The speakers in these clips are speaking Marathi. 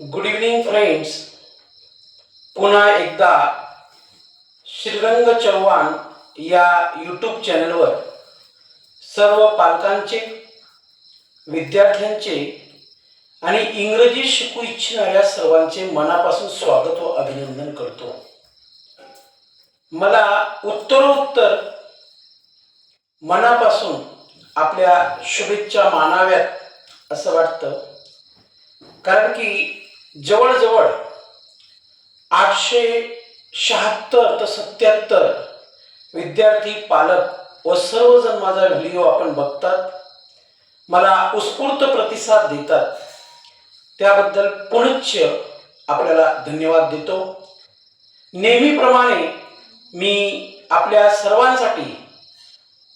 गुड इव्हनिंग फ्रेंड्स पुन्हा एकदा श्रीरंग चव्हाण या यूट्यूब चॅनलवर सर्व पालकांचे विद्यार्थ्यांचे आणि इंग्रजी शिकू इच्छिणाऱ्या सर्वांचे मनापासून स्वागत व अभिनंदन करतो. मला उत्तरोत्तर मनापासून आपल्या शुभेच्छा मानाव्यात असं वाटतं. कारण की जवळजवळ आठशे शहात्तर तर सत्याहत्तर विद्यार्थी पालक व सर्वजण माझा व्हिडिओ आपण बघतात. मला उत्स्फूर्त प्रतिसाद देतात. त्याबद्दल पुनश्च आपल्याला धन्यवाद देतो. नेहमीप्रमाणे मी आपल्या सर्वांसाठी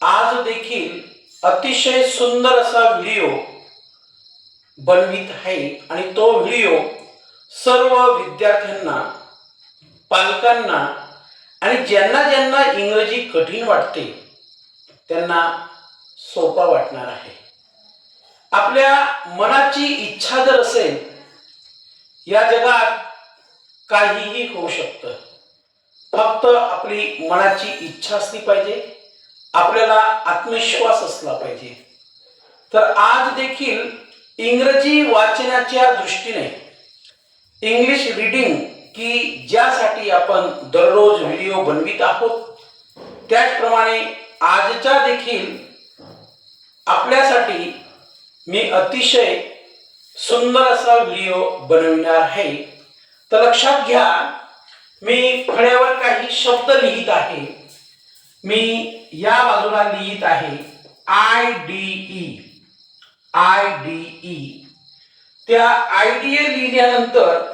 आज देखील अतिशय सुंदर असा व्हिडिओ बनवित आहे आणि तो व्हिडिओ सर्व विद्यार्थ्यांना पालकांना आणि ज्यांना ज्यांना इंग्रजी कठीण वाटते त्यांना सोपा वाटणार आहे. आपल्या मनाची इच्छा जर असेल या जगात काहीही होऊ शकतं. फक्त आपली मनाची इच्छा असली पाहिजे आपल्याला आत्मविश्वास असला पाहिजे. तर आज देखील इंग्रजी वाचनाच्या दृष्टीने इंग्लिश रीडिंग की ज्यासाठी आपण दररोज व्हिडिओ बनवित आहोत. त्याचप्रमाणे आजच्या देखील आपल्यासाठी मी अतिशय सुंदर असा व्हिडिओ बनविणार आहे. तर लक्षात घ्या मी फळ्यावर काही शब्द लिहित आहे. मी या बाजूला लिहित आहे I D E I D E त्या आय डी ए लिहिल्यानंतर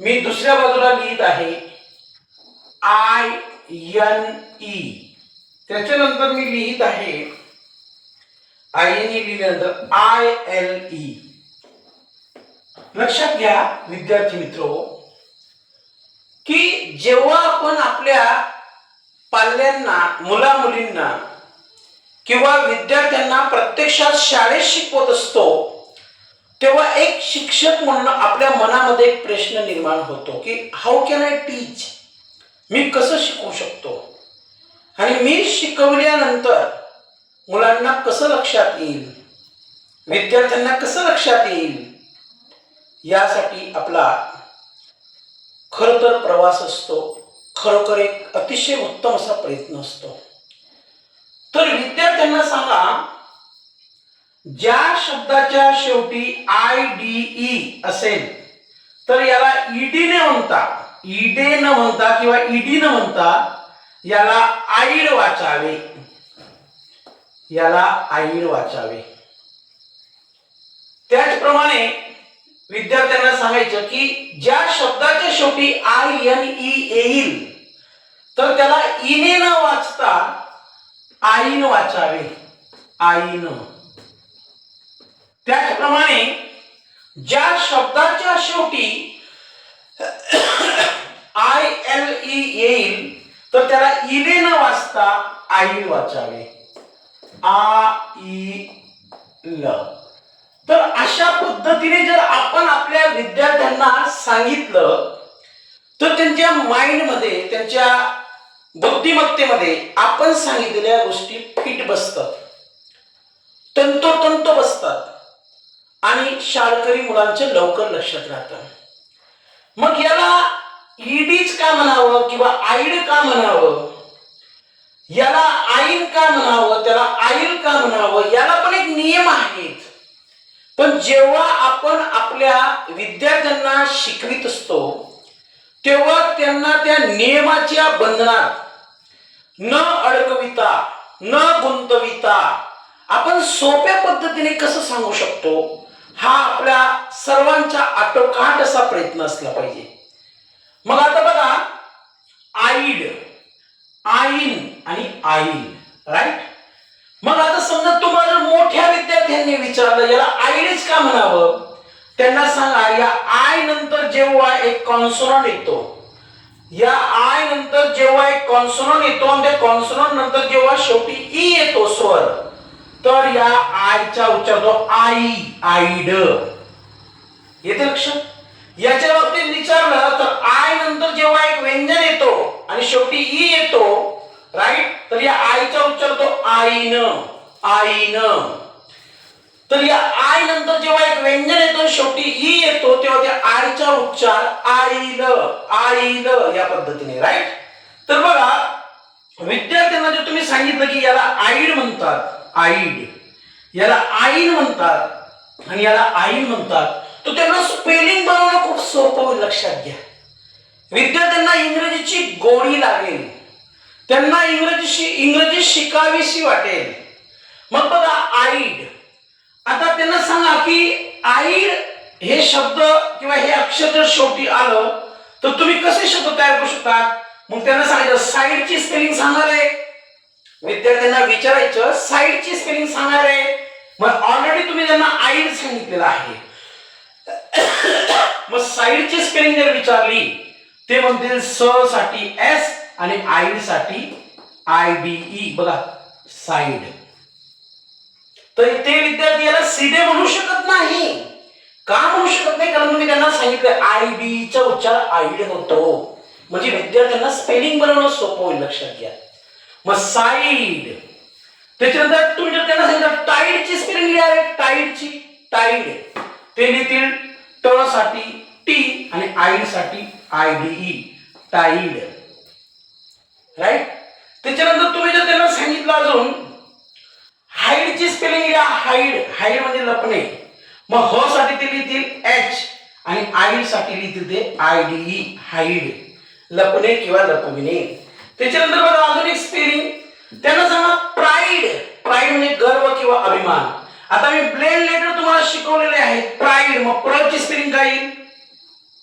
मी दुसऱ्या बाजूला लिहित आहे. आय एन ई त्याच्यानंतर मी लिहित आहे. आय एन ई लिहिल्यानंतर आय एल ई लक्षात घ्या विद्यार्थी मित्र की जेव्हा आपण आपल्या पाल्यांना मुला मुलींना किंवा विद्यार्थ्यांना प्रत्यक्षात शाळेत शिकवत असतो तेव्हा एक शिक्षक म्हणून आपल्या मनामध्ये एक प्रश्न निर्माण होतो की हाऊ कॅन आय टीच मी कसं शिकवू शकतो? आणि मी शिकवल्यानंतर मुलांना कसं लक्षात येईल? विद्यार्थ्यांना कसं लक्षात येईल? यासाठी आपला खरं तर प्रवास असतो. खरोखर एक अतिशय उत्तम असा प्रयत्न असतो. तर विद्यार्थ्यांना सांगा ज्या शब्दाच्या शेवटी आय डी ई असेल तर याला ईडी न म्हणता ईडे न म्हणता किंवा ईडी न म्हणता याला आईड वाचावे. याला आईड वाचावे. त्याचप्रमाणे विद्यार्थ्यांना सांगायचं की ज्या शब्दाच्या शेवटी आय एन ई येईल तर त्याला इने न वाचता आईन वाचावे. आईन. त्याचप्रमाणे ज्या शब्दाच्या शेवटी आय एल ई येईल तर त्याला e इने न वाचता आई वाचावे. आ ई ल. तर अशा पद्धतीने जर आपण आपल्या विद्यार्थ्यांना सांगितलं तर त्यांच्या माइंडमध्ये त्यांच्या बुद्धिमत्तेमध्ये आपण सांगितलेल्या गोष्टी फिट बसतात. तंतोतंत बसतात. आणि शाळकरी मुलांचं लवकर लक्षात राहतं. मग याला ईडीच का म्हणावं किंवा आईड का म्हणावं? याला आईन का म्हणावं? त्याला आईल का म्हणावं? याला पण एक नियम आहेत. पण जेव्हा आपण आपल्या विद्यार्थ्यांना शिकवित असतो तेव्हा त्यांना त्या नियमाच्या बंधनात न अडकविता न गुंतविता आपण सोप्या पद्धतीने कसं सांगू शकतो? हा आपल्या सर्वांच्या आटोकाट असा प्रयत्न असला पाहिजे. मग आता बघा आईड आईन आणि आईन राईट मग आता समजा तुम्हाला मोठ्या विद्यार्थ्यांनी विचारलं याला आईडच का म्हणावं? त्यांना सांगा या आय नंतर जेव्हा एक कॉन्सोनंट येतो या आय नंतर जेव्हा एक कॉन्सोनंट येतो आणि त्या कॉन्सोनंट नंतर जेव्हा शेवटी ई येतो स्वर तर या आयचा उच्चार जो आई आईड. येते लक्ष? याच्या बाबतीत विचारलं तर आय नंतर जेव्हा एक व्यंजन येतो आणि शेवटी ई येतो राईट तर या आईचा उच्चार तो आईन आईन. तर या आय नंतर जेव्हा एक व्यंजन येतो शेवटी ई येतो तेव्हा त्या आयचा उच्चार आईल आईल या पद्धतीने राईट तर बघा विद्यार्थ्यांना जे तुम्ही सांगितलं की याला आईड म्हणतात आईड. याला आईन म्हणतात आणि याला आईन म्हणतात. तर त्यांना स्पेलिंग बनवणं खूप सोपं लक्षात घ्या. विद्यार्थ्यांना इंग्रजीची गोडी लागेल. त्यांना इंग्रजीशी इंग्रजी शिकावीशी वाटेल. मग बघा आईड. आता त्यांना सांगा की आईड हे शब्द किंवा हे अक्षर जर शेवटी आलं तर तुम्ही कसे शब्द तयार करू शकतात? मग त्यांना सांगायचं साईडची स्पेलिंग सांगायला विद्यार्थ्यांना विचारायचं साईडची स्पेलिंग सांगणार आहे. मग ऑलरेडी तुम्ही त्यांना आईड सांगितलेलं आहे. मग साईडची स्पेलिंग जर विचारली ते म्हणतील स साठी एस आणि आईडसाठी आय डी ई बघा साईड. तर ते विद्यार्थी याला सीधे म्हणू शकत नाही. का म्हणू शकत नाही? कारण तुम्ही त्यांना सांगितलं आय डी चा उच्चार आईड होतो. म्हणजे विद्यार्थ्यांना स्पेलिंग बनवणं सोपं होईल लक्षात घ्या. मग साईड. त्याच्यानंतर तुम्ही जर त्यांना सांगितलं टाईडची स्पेलिंग लिहा रे टाईडची टाईड. ते लिहितील टळसाठी टी आणि आईडसाठी I D E tide. Right त्याच्यानंतर तुम्ही जर त्यांना सांगितलं अजून हाईडची स्पेलिंग लिहा हाईड. हाईड म्हणजे लपणे. मग ह साठी ते लिहितील एच आणि आईडसाठी लिहितील ते आय डी ई हाईड. लपणे किंवा लपविणे. त्याच्यानंतर बघा अजून एक स्पेलिंग त्यांना सांगा प्राईड प्राईड म्हणजे गर्व किंवा अभिमान. आता मी ब्लेन लेटर तुम्हाला शिकवलेले आहे. प्राईड मग प्र ची स्पेलिंग काय येईल?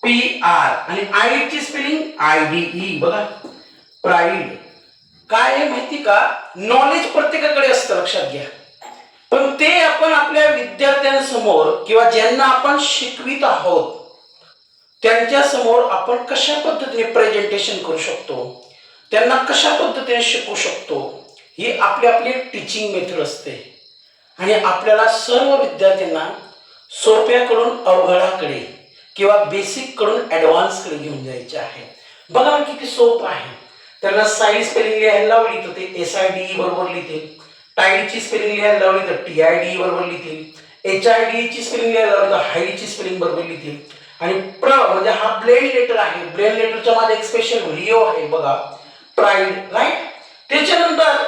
पी आर आणि आईड ची स्पेलिंग आय डी ई बघा. प्राईड काय आहे माहिती का? नॉलेज प्रत्येकाकडे असतं लक्षात घ्या. पण ते आपण आपल्या विद्यार्थ्यांसमोर किंवा ज्यांना आपण शिकवित आहोत त्यांच्यासमोर आपण कशा पद्धतीने प्रेझेंटेशन करू शकतो? त्यांना कशा पद्धतीने शिकवू शकतो? ही आपली आपली टीचिंग मेथड असते. आणि आपल्याला सर्व विद्यार्थ्यांना सोप्याकडून अवघडाकडे किंवा बेसिककडून घेऊन जायचे आहे. बघा किती सोपं आहे. त्यांना साईड स्पेलिंग लिहायला लावली तर ते एस आय डी बरोबर लिहितील टायडीची स्पेलिंग लिहायला लावली तर टी आय डी बरोबर लिहितील एच आय डी ची स्पेलिंग लिहायला लावली तर हायडीची स्पेलिंग बरोबर लिहितील आणि प्र म्हणजे हा ब्लेड लेटर आहे. ब्लेड लेटरच्या माझा एक स्पेशल व्हिडिओ आहे बघा. प्राईड राईट त्याच्यानंतर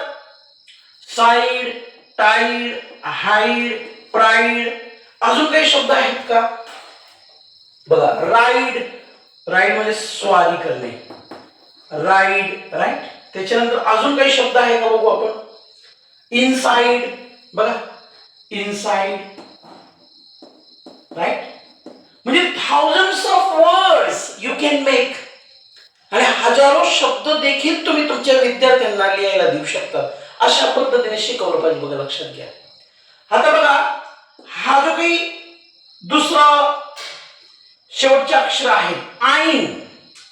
साईड टाईड हाईड प्राईड अजून काही शब्द आहेत का? बघा राईड राईड म्हणजे स्वारी करणे. राईड राईट त्याच्यानंतर अजून काही शब्द आहे का बघू आपण? इनसाइड बघा. इनसाइड राईट म्हणजे thousand of words you can make हजारो शब्द देखील तुम्ही तुमच्या विद्यार्थ्यांना लिहायला देऊ शकता. अशा पद्धतीने शिकवलं पाहिजे बघा लक्षात घ्या. आता बघा हा जो काही दुसरा शेवटचे अक्षर आहे आईन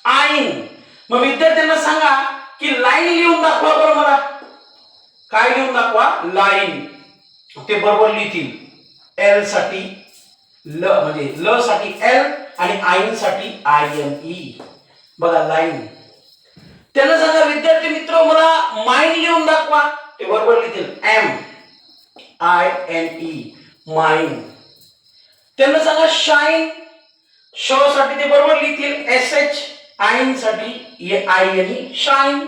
आईन. मग विद्यार्थ्यांना सांगा की लाईन लिहून दाखवा बरं मला. काय लिहून दाखवा? लाईन. ते बरोबर लिहितील. एलसाठी ल म्हणजे ल साठी एल आणि आईन साठी आय एम ई बघा लाईन. त्यांना सांगा विद्यार्थी मित्र मला माइंड लिहून दाखवा. ते बरोबर लिहितील. M I N E mind त्यांना सांगा शाईन शो साठी ते बरोबर लिहितील. एस एच आईन साठी I N E shine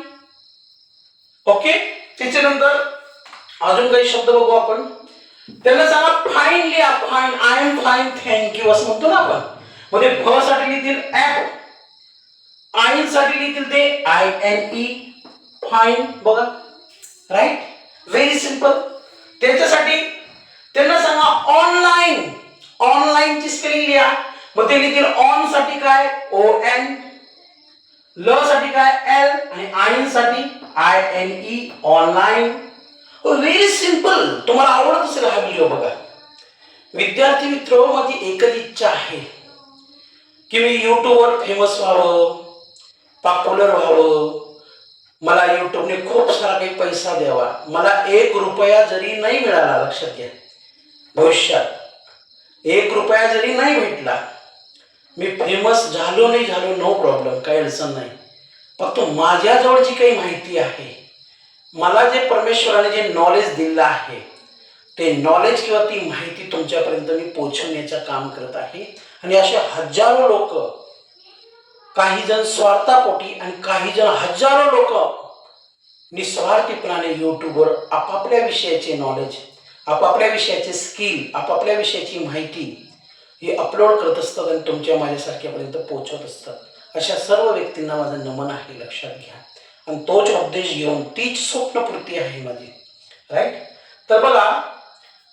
okay त्याच्यानंतर अजून काही शब्द बघू आपण. त्यांना सांगा फाईन लिहा fine I am fine thank you असं म्हणतो ना आपण. म्हणजे फ साठी लिहितील आईन ते आय एन ई फाईन बघा. राईट व्हेरी सिंपल त्याच्यासाठी त्यांना सांगा ऑनलाईन ऑनलाईनची स्पेलिंग लिहा. मग ते लिहितील ऑनसाठी काय? ओ एन ल साठी काय? एल आणि आयनसाठी I N E online very simple तुम्हाला आवडत असेल हा व्हिडिओ बघा. विद्यार्थी मित्र माझी एकच इच्छा आहे की मी युट्यूबवर फेमस व्हावं. पॉप्युलर व्हावं मला युट्यूबने खूप सारा काही पैसा द्यावा. मला एक रुपया जरी नाही मिळाला लक्षात घ्या. भविष्यात. एक रुपया जरी नाही भेटला मी फेमस झालो नाही झालो नो प्रॉब्लेम काही अडचण नाही. फक्त माझ्याजवळ जी काही माहिती आहे. मला जे परमेश्वराने जे नॉलेज दिलं आहे ते नॉलेज किंवा ती माहिती तुमच्यापर्यंत मी पोचवण्याचं काम करत आहे. आणि असे हजारो लोक काही जण स्वार्थापोटी आणि काही जण हजारो लोक निस्वार्थीपणाने यूट्यूबवर आपापल्या विषयाचे नॉलेज आपापल्या विषयाचे स्किल आपापल्या विषयाची माहिती हे अपलोड करत असतात आणि तुमच्या माझ्यासारख्यापर्यंत पोहोचवत असतात. अशा सर्व व्यक्तींना माझं नमन आहे लक्षात घ्या. आणि तोच उपदेश घेऊन तीच स्वप्नपूर्ती आहे माझी. राईट तर बघा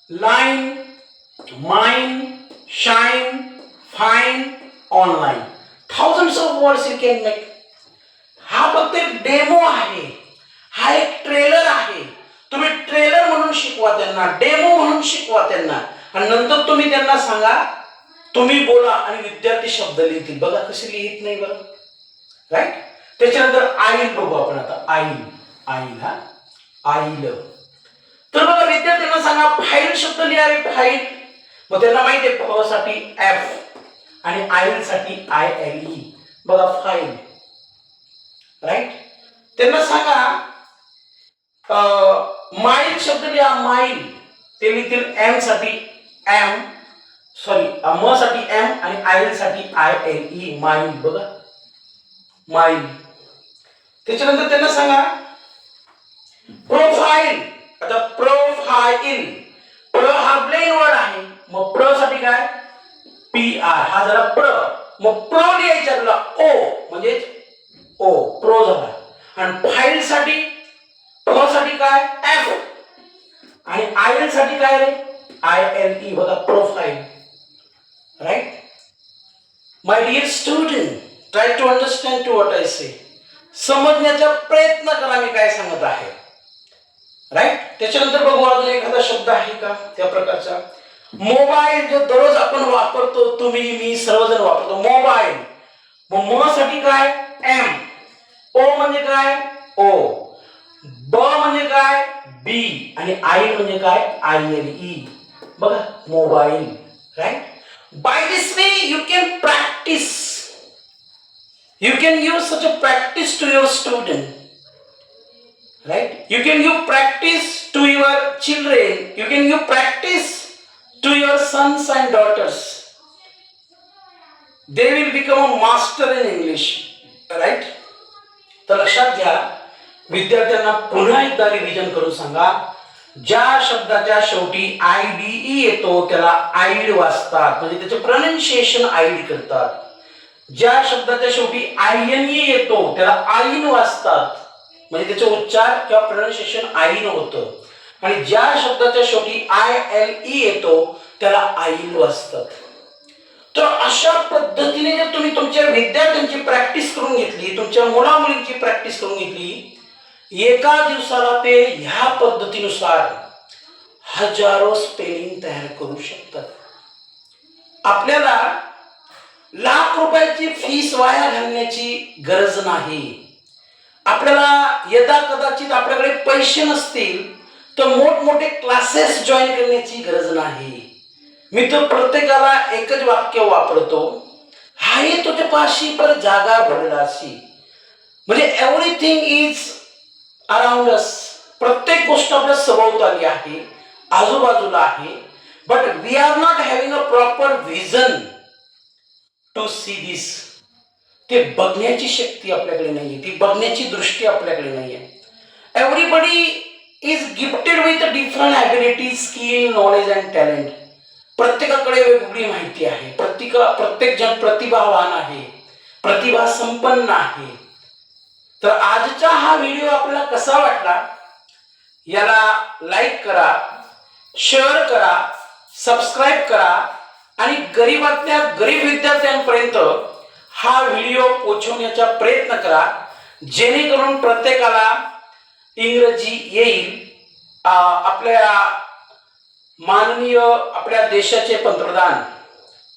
line mind shine fine online thousands of you can make हा फक्त एक डेमो आहे. हा एक ट्रेलर आहे. तुम्ही ट्रेलर म्हणून शिकवा त्यांना डेमो म्हणून शिकवा त्यांना. आणि नंतर तुम्ही त्यांना सांगा तुम्ही बोला आणि विद्यार्थी शब्द लिहितील. बघा कसे लिहित नाही बरं. राईट त्याच्यानंतर आईल बघू आपण आता. आईल. आईल हा? आईल. तर बघा विद्यार्थ्यांना सांगा फाईल शब्द लिहा रे फाईल. मग त्यांना माहिती आहे फ साठी एफ आणि आईल साठी आय एल ई. बघा फाईल राईट त्यांना सांगा माईल शब्द लिहा माईल ते लिहितील एमसाठी एम सॉरी म साठी एम आणि आय एलसाठी आय एल ई माईल बघा. माईल त्याच्यानंतर त्यांना सांगा प्रोफाईल आता प्रोफाईल प्र हा प्लेन वर्ड आहे. मग प्रसाठी काय? पी आर हा जरा प्र. मग प्रो लिहायच्या ओ म्हणजे ओ प्रो झाला. आणि फाईल साठी प्रो साठी काय? एफ आणि आय एलसाठी काय रे? आय एल ई बघा profile right my dear student try to understand to what I say समजण्याचा प्रयत्न करा मी काय सांगत आहे. राईट त्याच्यानंतर बघू अजून एखादा शब्द आहे का त्या प्रकारचा? मोबाईल जो दररोज आपण वापरतो तुम्ही मी सर्वजण वापरतो. मोबाईल. मग म साठी काय? एम ओ म्हणजे काय? ओ ब म्हणजे काय? बी आणि आई म्हणजे काय? आय एल ई बघा mobile. Right by this way you can practice you can give such a practice to your student right? You can give practice to your children. You can give practice sons and daughters. They will become a master in english right? तर लक्षात घ्या विद्यार्थ्यांना पुन्हा एकदा रिव्हिजन करून सांगा. ज्या शब्दाच्या शेवटी आय डी ई येतो त्याला आईड वाचतात. म्हणजे त्याचे प्रोनाऊन्सिएशन आईड करतात. ज्या शब्दाच्या शेवटी आय एन ई येतो त्याला आईन वाचतात. म्हणजे त्याचे उच्चार किंवा प्रोनाऊन्सिएशन आईन होतं. आणि ज्या शब्दाच्या शेवटी आय एल ई येतो त्याला आईल वाचतात तर अशा पद्धतीने जर तुम्ही तुमच्या विद्यार्थ्यांची प्रॅक्टिस करून घेतली तुमच्या मुलामुलींची प्रॅक्टिस करून घेतली एका दिवसाला ते ह्या पद्धतीनुसार हजारो स्पेलिंग तयार करू शकतात. आपल्याला लाख रुपयाची फीस वाया घालण्याची गरज नाही. आपल्याला यदा कदाचित आपल्याकडे पैसे नसतील तर मोठमोठे क्लासेस जॉईन करण्याची गरज नाही. मी तर प्रत्येकाला एकच वाक्य वापरतो. हाही तुझ्या पाशी पर जागा भरलाशी म्हणजे एव्हरीथिंग इज अराउंड अस प्रत्येक गोष्ट आपल्या सभोवताली आहे आजूबाजूला आहे. But we are not having a proper vision to see this ते बघण्याची शक्ती आपल्याकडे नाहीये. ती बघण्याची दृष्टी आपल्याकडे नाही आहे everybody is gifted with different ability skill knowledge and talent प्रत्येकाकडे वेगवेगळी माहिती आहे. प्रत्येक प्रत्येक जण प्रतिभावान आहे. प्रतिभा संपन्न आहे. तर आजचा हा व्हिडिओ आपल्याला कसा वाटला? याला लाईक करा शेअर करा सबस्क्राईब करा आणि गरीबातल्या गरीब विद्यार्थ्यांपर्यंत हा व्हिडिओ पोचवण्याचा प्रयत्न करा. जेणेकरून प्रत्येकाला इंग्रजी येईल. आपल्या माननीय आपल्या देशाचे पंतप्रधान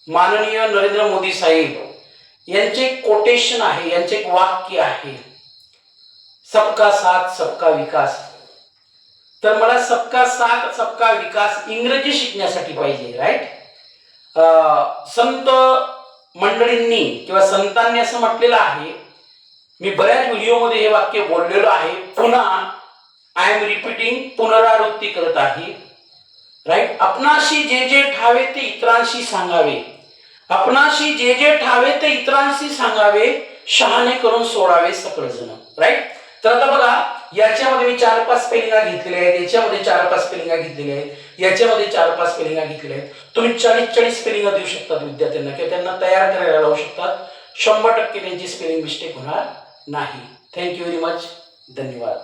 माननीय नरेंद्र मोदी साहेब यांचे कोटेशन आहे यांचे एक वाक्य आहे. सबका साथ सबका विकास. तर मला सबका साथ सबका विकास इंग्रजी शिकण्यासाठी पाहिजे राईट संत मंडळींनी किंवा संतांनी असं म्हटलेलं आहे मी बऱ्याच व्हिडिओमध्ये हे वाक्य बोललेलो आहे पुन्हा आय एम रिपीटिंग पुनरावृत्ती करत आहे. राईट आपणाशी जे जे ठावे ते इतरांशी सांगावे. आपणाशी जे जे ठावे ते इतरांशी सांगावे शहाणे करून सोडावे सकळजण राईट तर आता बघा याच्यामध्ये मी चार पाच स्पेलिंगा घेतलेल्या आहेत याच्यामध्ये चार पाच स्पेलिंगा घेतलेल्या आहेत याच्यामध्ये चार पाच स्पेलिंगा घेतलेल्या आहेत. तुम्ही चाळीस चाळीस स्पेलिंगा देऊ शकतात विद्यार्थ्यांना किंवा त्यांना तयार करायला लावू शकतात. शंभर टक्के त्यांची स्पेलिंग मिस्टेक होणार नाही. थँक्यू व्हेरी मच धन्यवाद.